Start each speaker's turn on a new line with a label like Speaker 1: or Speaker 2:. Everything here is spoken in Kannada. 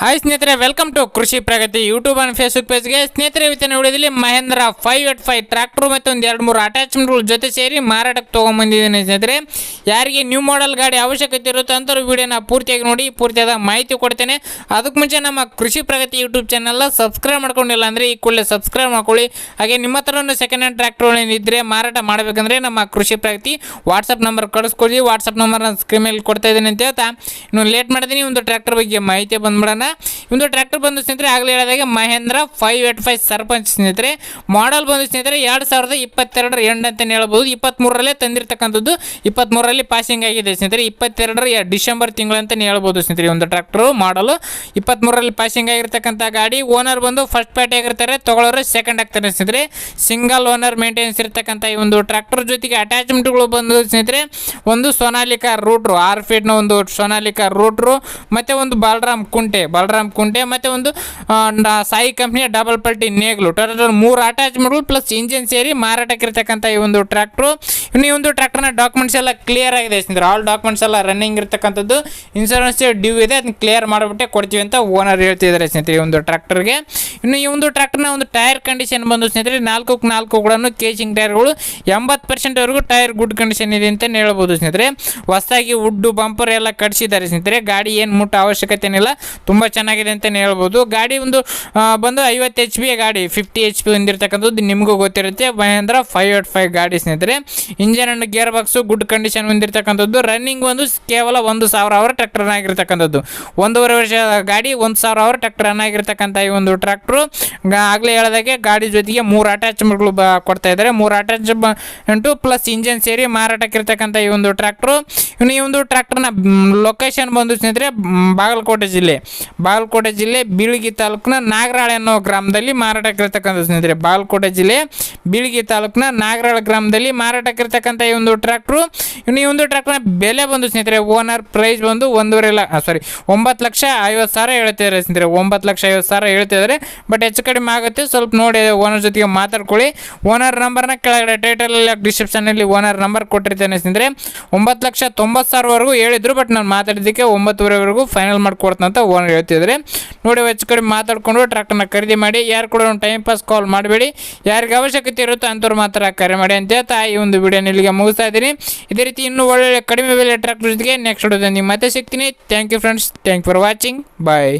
Speaker 1: ಹಾಯ್ ಸ್ನೇಹಿತರೆ welcome to Krishi Pragati YouTube and Facebook ಪೇಜ್ಗೆ ಸ್ನೇಹಿತರೆ, ಇವತ್ತಿನ ವಿಡಿಯೋದಲ್ಲಿ Mahindra five eight five tractor ಮತ್ತು ಒಂದು ಎರಡು ಮೂರು ಅಟ್ಯಾಚ್ಮೆಂಟ್ಗಳು ಜೊತೆ ಸೇರಿ ಮಾರಾಟಕ್ಕೆ ತೊಗೊಂಬಂದಿದ್ದೀನಿ ಸ್ನೇಹಿತರೆ. ಯಾರಿಗೆ ನ್ಯೂ ಮಾಡೆಲ್ ಗಾಡಿ ಅವಶ್ಯಕತೆ ಇರುತ್ತೆ ಅಂಥವ್ರು ವಿಡಿಯೋನ ಪೂರ್ತಿಯಾಗಿ ನೋಡಿ, ಪೂರ್ತಿಯಾದ ಮಾಹಿತಿ ಕೊಡ್ತೇನೆ. ಅದಕ್ಕೆ ಮುಂಚೆ ನಮ್ಮ ಕೃಷಿ ಪ್ರಗತಿ ಯೂಟ್ಯೂಬ್ ಚಾನಲ್ನ ಸಬ್ಸ್ಕ್ರೈಬ್ ಮಾಡ್ಕೊಂಡಿಲ್ಲ ಅಂದರೆ ಈ ಕೂಡಲೇ ಸಬ್ಸ್ಕ್ರೈಬ್ ಮಾಡ್ಕೊಳ್ಳಿ. ಹಾಗೆ ನಿಮ್ಮ ಹತ್ರನೂ ಸೆಕೆಂಡ್ ಹ್ಯಾಂಡ್ ಟ್ರ್ಯಾಕ್ಟರ್ ಇದ್ದರೆ ಮಾರಾಟ ಮಾಡಬೇಕಂದ್ರೆ ನಮ್ಮ ಕೃಷಿ ಪ್ರಗತಿ ವಾಟ್ಸಪ್ ನಂಬರ್ ಕಳಿಸ್ಕೊಡಿ. ವಾಟ್ಸಪ್ ನಂಬರ್ನ ಸ್ಕ್ರೀನ್ ಮೇಲೆ ಕೊಡ್ತಾ ಇದ್ದೀನಿ ಅಂತ ಹೇಳ್ತಾ. ಇನ್ನು ಲೇಟ್ ಮಾಡಿದ್ದೀನಿ ಒಂದು ಟ್ರ್ಯಾಕ್ಟರ್ ಬಗ್ಗೆ ಮಾಹಿತಿ ಬಂದ್ಬಿಡೋಣ. ಒಂದು ಟ್ರ್ಯಾಕ್ಟರ್ ಬಂದು ಸ್ನೇಹಿತರೆ, ಆಗಲೇ ಹೇಳಿದಾಗ Mahindra five eight five Sarpanch ಸ್ನೇಹಿತರೆ. ಮಾಡಲ್ ಬಂದು ಸ್ನೇಹಿತರೆ ಎರಡು ಸಾವಿರದ ಇಪ್ಪತ್ತೆರಡರ ಎಂಡ್ ಅಂತಲೇ ಹೇಳ್ಬೋದು. ಇಪ್ಪತ್ತ್ಮೂರರಲ್ಲೇ ತಂದಿರತಕ್ಕಂಥದ್ದು ಇಪ್ಪತ್ತ್ಮೂರರಲ್ಲಿ ಪಾಸಿಂಗ್ ಆಗಿದೆ ಸ್ನೇಹಿತರೆ. ಇಪ್ಪತ್ತೆರಡರ ಡಿಸೆಂಬರ್ ತಿಂಗಳಂತಲೇ ಹೇಳ್ಬೋದು ಸ್ನೇಹಿತರೆ ಒಂದು ಟ್ರ್ಯಾಕ್ಟರು ಮಾಡಲು ಇಪ್ಪತ್ತ್ಮೂರರಲ್ಲಿ ಪಾಸಿಂಗ್ ಆಗಿರ್ತಕ್ಕಂಥ ಗಾಡಿ ಓನರ್ ಬಂದು ಫಸ್ಟ್ ಪಾರ್ಟಿ ಆಗಿರ್ತಾರೆ ತೊಗೊಳೋರು ಸೆಕೆಂಡ್ ಆಗ್ತಾರೆ ಸ್ನೇಹಿತರೆ. ಸಿಂಗಲ್ ಓನರ್ ಮೇಂಟೆನೆನ್ಸ್ ಇರ್ತಕ್ಕಂಥ ಈ ಒಂದು ಟ್ರ್ಯಾಕ್ಟರ್ ಜೊತೆಗೆ ಅಟ್ಯಾಚ್ಮೆಂಟ್ಗಳು ಬಂದು ಸ್ನೇಹಿತರೆ, ಒಂದು ಸೋನಾಲಿಕಾ ರೂಟ್ರು ಆರು ಫೀಟ್ನ ಒಂದು ಸೋನಾಲಿಕಾ ರೂಟ್ರು ಮತ್ತು ಒಂದು ಬಲರಾಮ್ ಕುಂಟೆ ಬಾಲರಾಮ್ ಕುಂಟೆ, ಮತ್ತು ಒಂದು ಸಾಯಿ ಕಂಪ್ನಿಯ ಡಬಲ್ ಪಲ್ಟಿ ನೇಗ್ಲು. ಟೋಟಲ್ ಮೂರು ಅಟ್ಯಾಚ್ಮೆಂಟ್ಗಳು ಪ್ಲಸ್ ಇಂಜಿನ್ ಸೇರಿ ಮಾರಾಟಕ್ಕೆ ಇರತಕ್ಕಂತ ಈ ಒಂದು ಟ್ರ್ಯಾಕ್ಟ್ರು ಇನ್ನು ಈ ಒಂದು ಟ್ರ್ಯಾಕ್ಟರ್ನ ಡಾಕ್ಯುಮೆಂಟ್ಸ್ ಎಲ್ಲ ಕ್ಲಿಯರ್ ಆಗಿದೆ ಸ್ನೇಹಿತರೆ. ಆಲ್ ಡಾಕ್ಯುಮೆಂಟ್ಸ್ ಎಲ್ಲ ರನ್ನಿಂಗ್ ಇರ್ತಕ್ಕಂಥದ್ದು. ಇನ್ಸೂರೆನ್ಸ್ ಡ್ಯೂ ಇದೆ ಅದನ್ನ ಕ್ಲಿಯರ್ ಮಾಡಿಬಿಟ್ಟೆ ಕೊಡ್ತೀವಿ ಅಂತ ಓನರ್ ಹೇಳ್ತಿದ್ದಾರೆ ಸ್ನೇಹಿತರೆ ಈ ಒಂದು ಟ್ರ್ಯಾಕ್ಟರ್ಗೆ ಇನ್ನು ಈ ಒಂದು ಟ್ರ್ಯಾಕ್ಟರ್ನ ಒಂದು ಟೈರ್ ಕಂಡೀಷನ್ ಬಂದು ಸ್ನೇಹಿತರೆ ನಾಲ್ಕು ನಾಲ್ಕು ಕೂಡ ಕೇಚಿಂಗ್ ಟೈರ್ಗಳು ಎಂಬತ್ತು ಪರ್ಸೆಂಟ್ವರೆಗೂ ಟೈರ್ ಗುಡ್ ಕಂಡೀಷನ್ ಇದೆ ಅಂತ ಹೇಳ್ಬೋದು ಸ್ನೇಹಿತರೆ. ಹೊಸದಾಗಿ ವುಡ್ಡು ಬಂಪರ್ ಎಲ್ಲ ಕಟ್ಸಿದ್ದಾರೆ ಸ್ನೇಹಿತರೆ. ಗಾಡಿ ಏನು ಮುಟ್ಟ ಅವಶ್ಯಕತೆ ಏನಿಲ್ಲ ತುಂಬ ಚೆನ್ನಾಗಿದೆ ಅಂತಲೇ ಹೇಳ್ಬೋದು. ಗಾಡಿ ಒಂದು ಬಂದು ಐವತ್ತು ಎಚ್ ಪಿ ಗಾಡಿ ಫಿಫ್ಟಿ ಎಚ್ ಪಿ ಹೊಂದಿರತಕ್ಕಂಥದ್ದು ನಿಮಗೂ ಗೊತ್ತಿರುತ್ತೆ. ಮಹೇಂದ್ರ ಫೈವ್ ಏಟ್ ಫೈವ್ ಗಾಡಿ ಸ್ನೇಹಿತರೆ. Engine and gear box good condition ಹೊಂದಿರತಕ್ಕಂಥದ್ದು. Running ಒಂದು ಕೇವಲ ಒಂದು ಸಾವಿರ ಅವರ್ ಟ್ರ್ಯಾಕ್ಟರ್ ಆಗಿರ್ತಕ್ಕಂಥದ್ದು. ಒಂದೂವರೆ ವರ್ಷ ಗಾಡಿ, ಒಂದು ಸಾವಿರ ಅವರ್ ಟ್ರ್ಯಾಕ್ಟರ್ ಆಗಿರ್ತಕ್ಕಂಥ ಈ ಒಂದು ಟ್ರ್ಯಾಕ್ಟ್ರು ಆಗಲೇ ಹೇಳಿದಾಗೆ ಗಾಡಿ ಜೊತೆಗೆ ಮೂರು ಅಟ್ಯಾಚ್ಮೆಂಟ್ಗಳು ಬ, ಕೊಡ್ತಾ ಇದ್ದಾರೆ. ಮೂರು ಅಟ್ಯಾಚ್ಮೆಂಟು ಪ್ಲಸ್ ಇಂಜನ್ ಸೇರಿ ಮಾರಾಟಕ್ಕಿರ್ತಕ್ಕಂಥ ಈ ಒಂದು ಟ್ರ್ಯಾಕ್ಟ್ರು ಇನ್ನು ಈ ಒಂದು ಟ್ರ್ಯಾಕ್ಟರ್ನ ಲೊಕೇಶನ್ ಬಂದು ಸ್ನೇಹಿತರೆ, ಬಾಗಲಕೋಟೆ ಜಿಲ್ಲೆ. ಬಾಗಲಕೋಟೆ ಜಿಲ್ಲೆ ಬೀಳಗಿ ತಾಲೂಕಿನ ನಾಗರಾಳ ಅನ್ನೋ ಗ್ರಾಮದಲ್ಲಿ ಮಾರಾಟಕ್ಕಿರ್ತಕ್ಕಂಥ ಸ್ನೇಹಿತರೆ ಬಾಲ್ಕೋಟೆ ಜಿಲ್ಲೆ ಬೀಳಗಿ ತಾಲೂಕಿನ ನಾಗರಾಳ ಗ್ರಾಮದಲ್ಲಿ ಮಾರಾಟಕ್ಕಿರ್ತಕ್ಕಂಥ ಈ ಒಂದು ಟ್ರ್ಯಾಕ್ಟ್ರು. ಇನ್ನು ಈ ಒಂದು ಟ್ರ್ಯಾಕ್ಟರ್ನ ಬೆಲೆ ಬಂದು ಸ್ನೇಹಿತರೆ, ಓನರ್ ಪ್ರೈಸ್ ಬಂದು ಒಂದೂವರೆ ಲಕ್ಷ ಸಾರಿ ಒಂಬತ್ತು ಲಕ್ಷ ಐವತ್ತು ಸಾವಿರ ಹೇಳ್ತಿದ್ದಾರೆ ಸ್ನೇಹಿತರೆ. ಒಂಬತ್ತು ಲಕ್ಷ ಐವತ್ತು ಸಾವಿರ ಹೇಳ್ತಿದ್ದಾರೆ ಬಟ್ ಹೆಚ್ಚು ಕಡಿಮೆ ಆಗುತ್ತೆ. ಸ್ವಲ್ಪ ನೋಡಿ, ಓನರ್ ಜೊತೆಗೆ ಮಾತಾಡ್ಕೊಳ್ಳಿ. ಓನರ್ ನಂಬರ್ನ ಕೆಳಗಡೆ ಟೈಟಲಲ್ಲಿ ಡಿಸ್ಕ್ರಿಪ್ಷನಲ್ಲಿ ಓನರ್ ನಂಬರ್ ಕೊಟ್ಟಿರ್ತೇನೆ ಸ್ನೇಹಿತರೆ. ಒಂಬತ್ತು ಲಕ್ಷ ತೊಂಬತ್ತು ಸಾವಿರವರೆಗೂ ಹೇಳಿದ್ರು, ಬಟ್ ನಾನು ಮಾತಾಡಿದ್ದಕ್ಕೆ ಒಂಬತ್ತುವರೆವರೆಗೂ ಫೈನಲ್ ಮಾಡಿಕೊಡ್ತಂತ ಓನರ್ ಹೇಳ್ತಿದ್ದಾರೆ ನೋಡಿ ಹೆಚ್ಚು ಕಡಿಮೆ ಮಾತಾಡ್ಕೊಂಡು ಟ್ರ್ಯಾಕ್ಟರ್ನ ಖರೀದಿ ಮಾಡಿ, ಯಾರು ಕೂಡ ಟೈಮ್ ಪಾಸ್ ಕಾಲ್ ಮಾಡಬೇಡಿ. ಯಾರಿಗೆ ಅವಶ್ಯಕತೆ ಇರುತ್ತೋ ಅಂಥವ್ರು ಮಾತ್ರ ಕರೆ ಮಾಡಿ ಅಂತ ಹೇಳ್ತಾ ಈ ಒಂದು ವಿಡಿಯೋನ ಇಲ್ಲಿಗೆ ಮುಗಿಸ್ತಾ ಇದ್ದೀನಿ. ಇದೇ ರೀತಿ ಇನ್ನೂ ಒಳ್ಳೆ ಕಡಿಮೆ ಬೆಲೆ ಟ್ರ್ಯಾಕ್ಟರ್ ಜೊತೆಗೆ ನೆಕ್ಸ್ಟ್ ವಿಡಿಯೋದಲ್ಲಿ ಮತ್ತೆ ಸಿಗ್ತೀನಿ. Thank you friends thank for watching bye